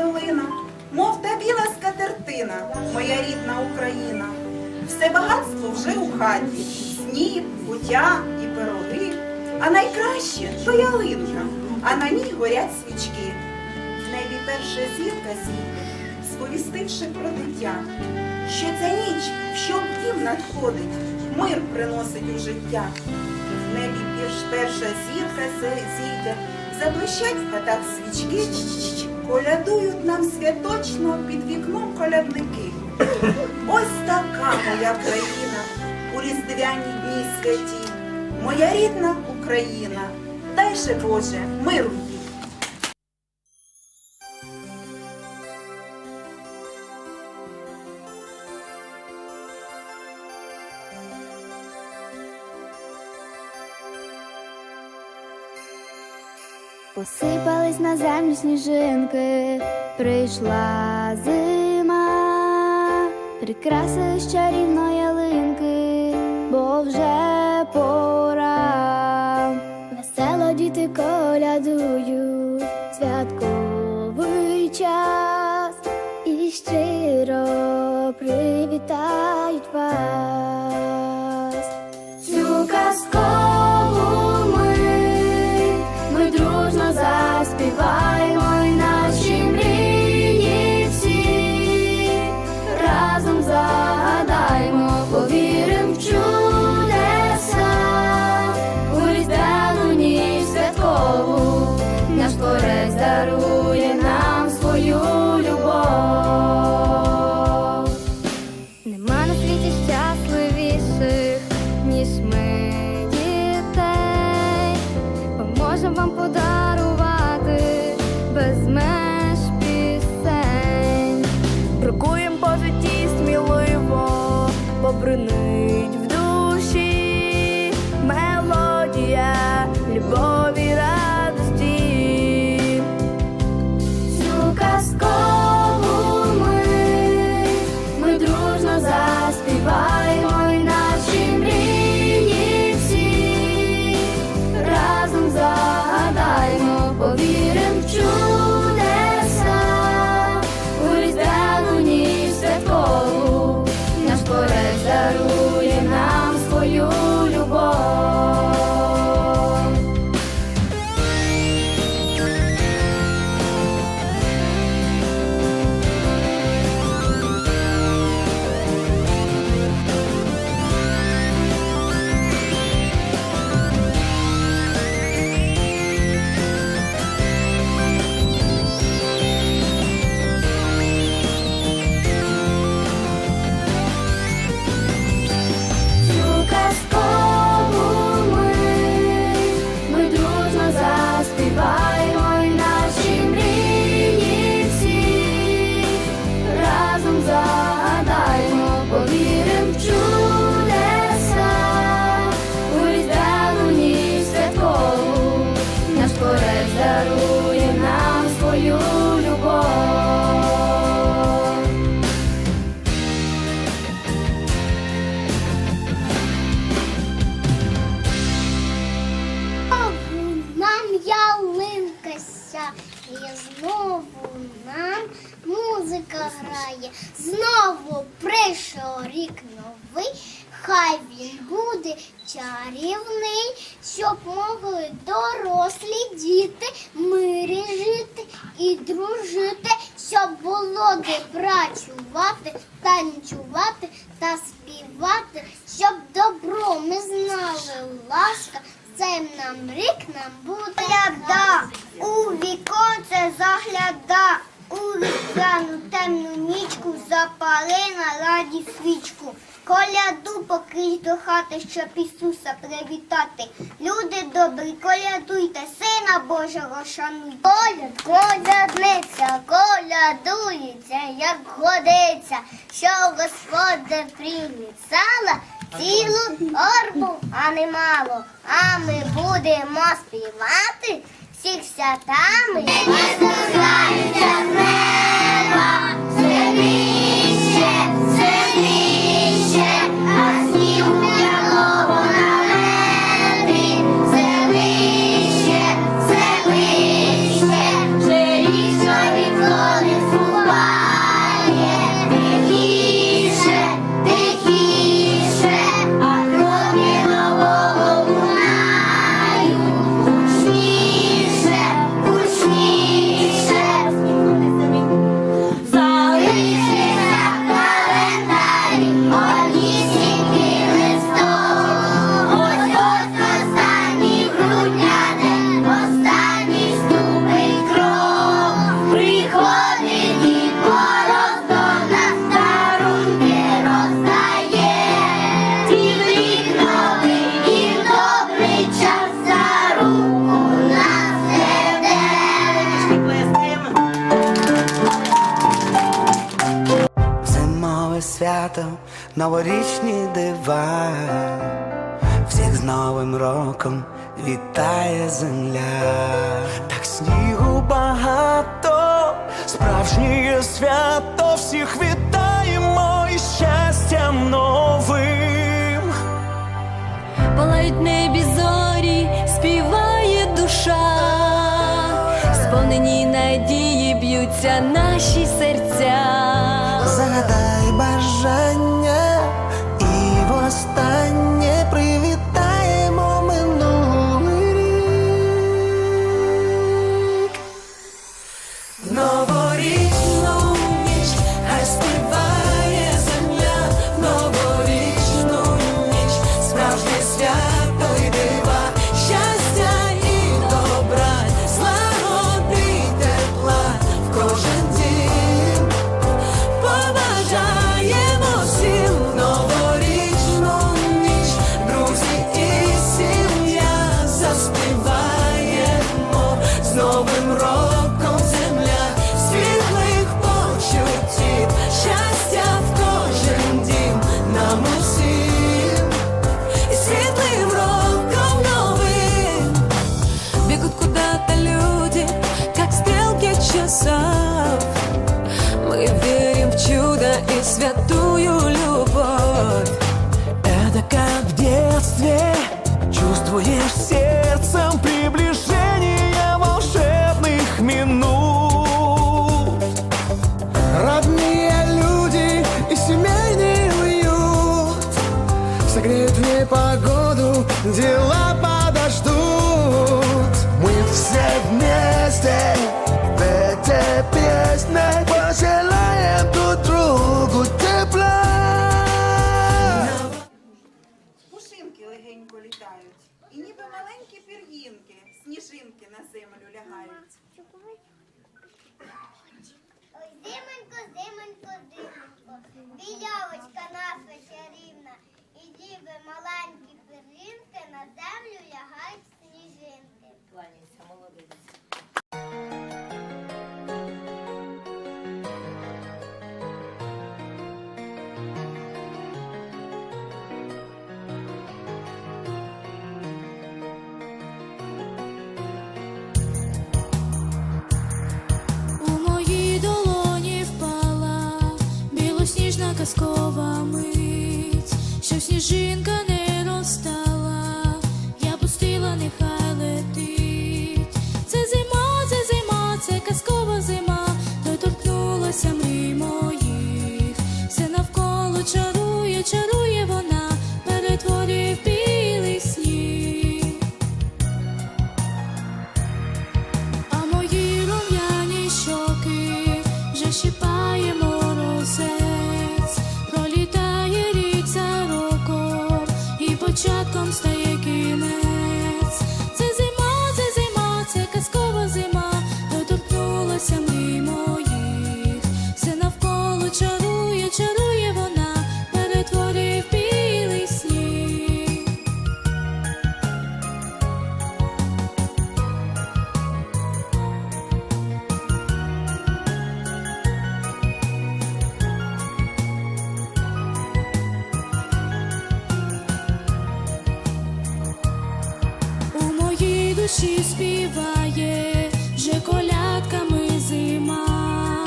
долина, мов та біла скатертина, моя рідна Україна. Все багатство вже у хаті, сніп, кутя і пироги. А найкраще то ялинка, а на ній горять свічки. В небі перша зірка світить, сповістивши про дитя, що ця ніч, що дім надходить, мир приносить у життя. В небі перша зірка зійде, заблищать в хатах свічки, колядують нам святочно під вікном колядники. Ось така моя країна у різдвяні дні святі, моя рідна Україна, дай же Боже миру Посипались на землю сніжинки, прийшла зима, прикраси з чарівної ялинки, бо вже пора. Весело діти колядують, святковий час і щиро привітають вас. Грає, знову прийшов рік новий, хай він буде чарівний, щоб могли дорослі діти мирі жити і дружити, щоб було де працювати, танцювати та співати, щоб добро ми знали ласка. Цей нам рік нам буде. Гляда, у віконце загляда, різдвяну темну нічку запали на раді свічку. Коляду покрізь до хати, щоб Ісуса привітати. Люди добрі, колядуйте, сина Божого шануйте. Коляд, колядниця, колядується, як годиться, що Господь приміт сала, цілу орбу, а не мало. А ми будемо співати всіх святами. Послухайте з неба, новорічні дива, всіх з Новим роком вітає земля, так снігу багато, справжнє свято, всіх вітаємо із щастям новим. Палають небі зорі, співає душа, сповнені надії б'ються наші серця. Загадай бажання Непогоду, дела подождут. Мы все вместе в этой песне Пожелаем друг другу тепла. Пушинки легенько літають, і ніби маленькі пір'їнки, сніжинки на землю лягають. Ой, зимонько, зимонько, зимонько, білявочка наша чарівна, і маленькі перлінки на землю лягають сніжинки. У впала душі співає, вже колядками зима,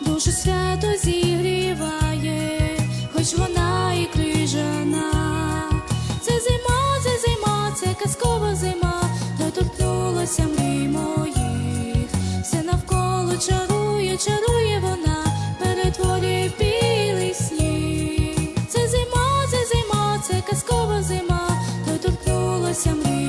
душу свято зігріває, хоч вона і крижана, це зима, це зима, це казкова зима, доторкнулася мрій моїх, все навколо чарує, чарує вона, перетворює білий сніг. Це зима, це зима, це казкова зима, доторкнулася мрій.